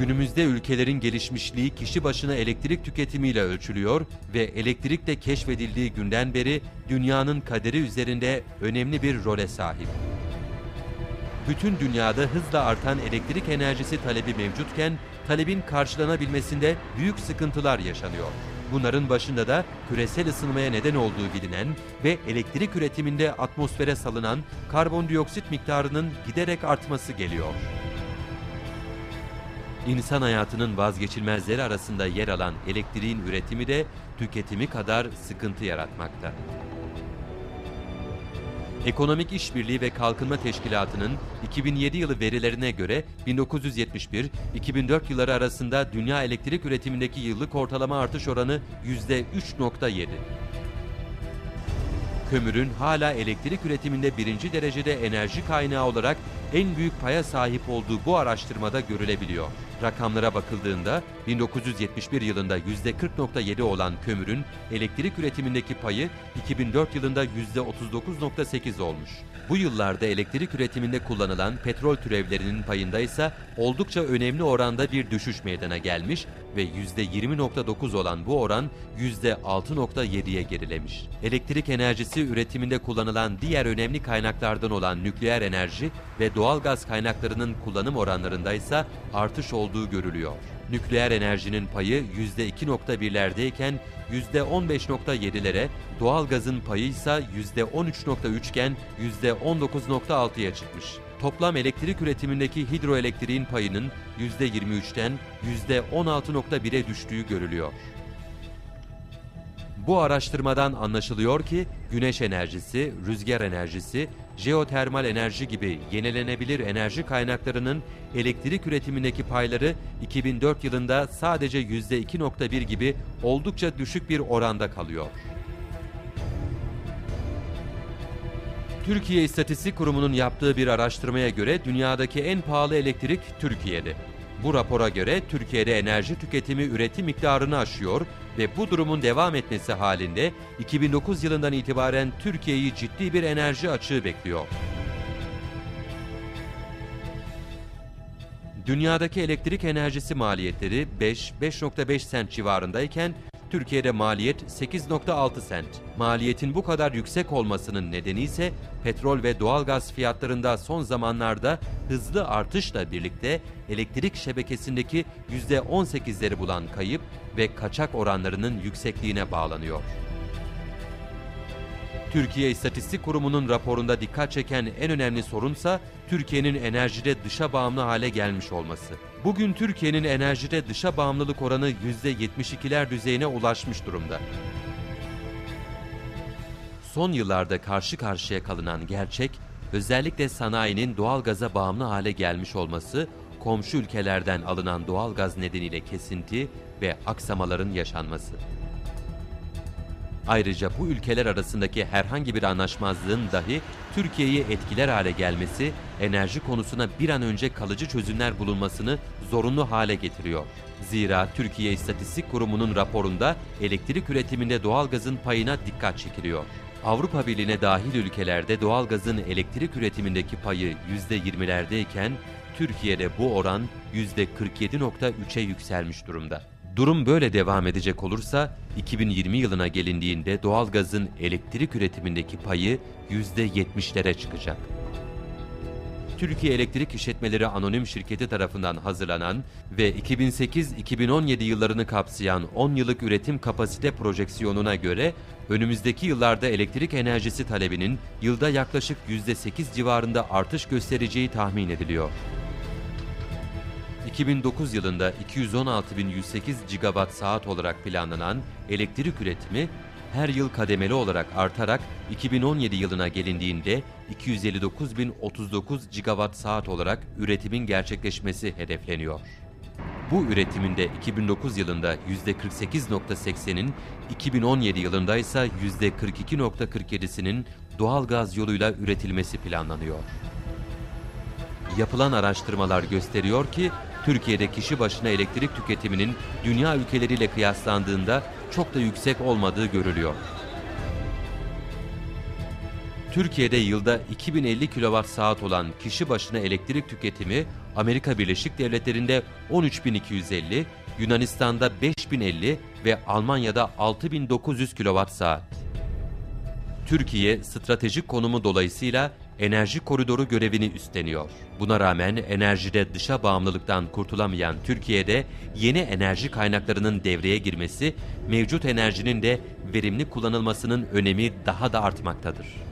Günümüzde ülkelerin gelişmişliği kişi başına elektrik tüketimiyle ölçülüyor ve elektrikle keşfedildiği günden beri dünyanın kaderi üzerinde önemli bir role sahip. Bütün dünyada hızla artan elektrik enerjisi talebi mevcutken talebin karşılanabilmesinde büyük sıkıntılar yaşanıyor. Bunların başında da küresel ısınmaya neden olduğu bilinen ve elektrik üretiminde atmosfere salınan karbondioksit miktarının giderek artması geliyor. İnsan hayatının vazgeçilmezleri arasında yer alan elektriğin üretimi de tüketimi kadar sıkıntı yaratmakta. Ekonomik İşbirliği ve Kalkınma Teşkilatı'nın 2007 yılı verilerine göre 1971-2004 yılları arasında dünya elektrik üretimindeki yıllık ortalama artış oranı %3.7. Kömürün hala elektrik üretiminde birinci derecede enerji kaynağı olarak en büyük paya sahip olduğu bu araştırmada görülebiliyor. Rakamlara bakıldığında 1971 yılında %40.7 olan kömürün elektrik üretimindeki payı 2004 yılında %39.8 olmuş. Bu yıllarda elektrik üretiminde kullanılan petrol türevlerinin payında ise oldukça önemli oranda bir düşüş meydana gelmiş ve %20.9 olan bu oran %6.7'ye gerilemiş. Elektrik enerjisi üretiminde kullanılan diğer önemli kaynaklardan olan nükleer enerji ve doğal gaz kaynaklarının kullanım oranlarında ise artış olduğu görülüyor. Nükleer enerjinin payı %2.1'lerdeyken %15.7'lere, doğal gazın payı ise %13.3 iken %19.6'ya çıkmış. Toplam elektrik üretimindeki hidroelektriğin payının %23'ten %16.1'e düştüğü görülüyor. Bu araştırmadan anlaşılıyor ki güneş enerjisi, rüzgar enerjisi, jeotermal enerji gibi yenilenebilir enerji kaynaklarının elektrik üretimindeki payları 2004 yılında sadece %2.1 gibi oldukça düşük bir oranda kalıyor. Türkiye İstatistik Kurumu'nun yaptığı bir araştırmaya göre dünyadaki en pahalı elektrik Türkiye'de. Bu rapora göre Türkiye'de enerji tüketimi üretim miktarını aşıyor ve bu durumun devam etmesi halinde 2009 yılından itibaren Türkiye'yi ciddi bir enerji açığı bekliyor. Dünyadaki elektrik enerjisi maliyetleri 5-5.5 sent civarındayken Türkiye'de maliyet 8.6 sent. Maliyetin bu kadar yüksek olmasının nedeni ise petrol ve doğalgaz fiyatlarında son zamanlarda hızlı artışla birlikte elektrik şebekesindeki %18'leri bulan kayıp ve kaçak oranlarının yüksekliğine bağlanıyor. Türkiye İstatistik Kurumu'nun raporunda dikkat çeken en önemli sorunsa Türkiye'nin enerjide dışa bağımlı hale gelmiş olması. Bugün Türkiye'nin enerjide dışa bağımlılık oranı %72'ler düzeyine ulaşmış durumda. Son yıllarda karşı karşıya kalınan gerçek, özellikle sanayinin doğal gaza bağımlı hale gelmiş olması, komşu ülkelerden alınan doğal gaz nedeniyle kesinti ve aksamaların yaşanması. Ayrıca bu ülkeler arasındaki herhangi bir anlaşmazlığın dahi Türkiye'yi etkiler hale gelmesi, enerji konusuna bir an önce kalıcı çözümler bulunmasını zorunlu hale getiriyor. Zira Türkiye İstatistik Kurumu'nun raporunda elektrik üretiminde doğalgazın payına dikkat çekiliyor. Avrupa Birliği'ne dahil ülkelerde doğalgazın elektrik üretimindeki payı %20'lerdeyken Türkiye'de bu oran %47.3'e yükselmiş durumda. Durum böyle devam edecek olursa 2020 yılına gelindiğinde doğalgazın elektrik üretimindeki payı %70'lere çıkacak. Türkiye Elektrik İşletmeleri Anonim Şirketi tarafından hazırlanan ve 2008-2017 yıllarını kapsayan 10 yıllık üretim kapasite projeksiyonuna göre önümüzdeki yıllarda elektrik enerjisi talebinin yılda yaklaşık %8 civarında artış göstereceği tahmin ediliyor. 2009 yılında 216.108 gigawatt saat olarak planlanan elektrik üretimi her yıl kademeli olarak artarak 2017 yılına gelindiğinde 259.039 gigawatt saat olarak üretimin gerçekleşmesi hedefleniyor. Bu üretiminde 2009 yılında %48.80'in, 2017 yılında ise %42.47'sinin doğal gaz yoluyla üretilmesi planlanıyor. Yapılan araştırmalar gösteriyor ki Türkiye'de kişi başına elektrik tüketiminin dünya ülkeleriyle kıyaslandığında çok da yüksek olmadığı görülüyor. Türkiye'de yılda 2050 kWh saat olan kişi başına elektrik tüketimi Amerika Birleşik Devletleri'nde 13.250, Yunanistan'da 5050 ve Almanya'da 6900 kWh saat. Türkiye stratejik konumu dolayısıyla enerji koridoru görevini üstleniyor. Buna rağmen enerjide dışa bağımlılıktan kurtulamayan Türkiye'de yeni enerji kaynaklarının devreye girmesi, mevcut enerjinin de verimli kullanılmasının önemi daha da artmaktadır.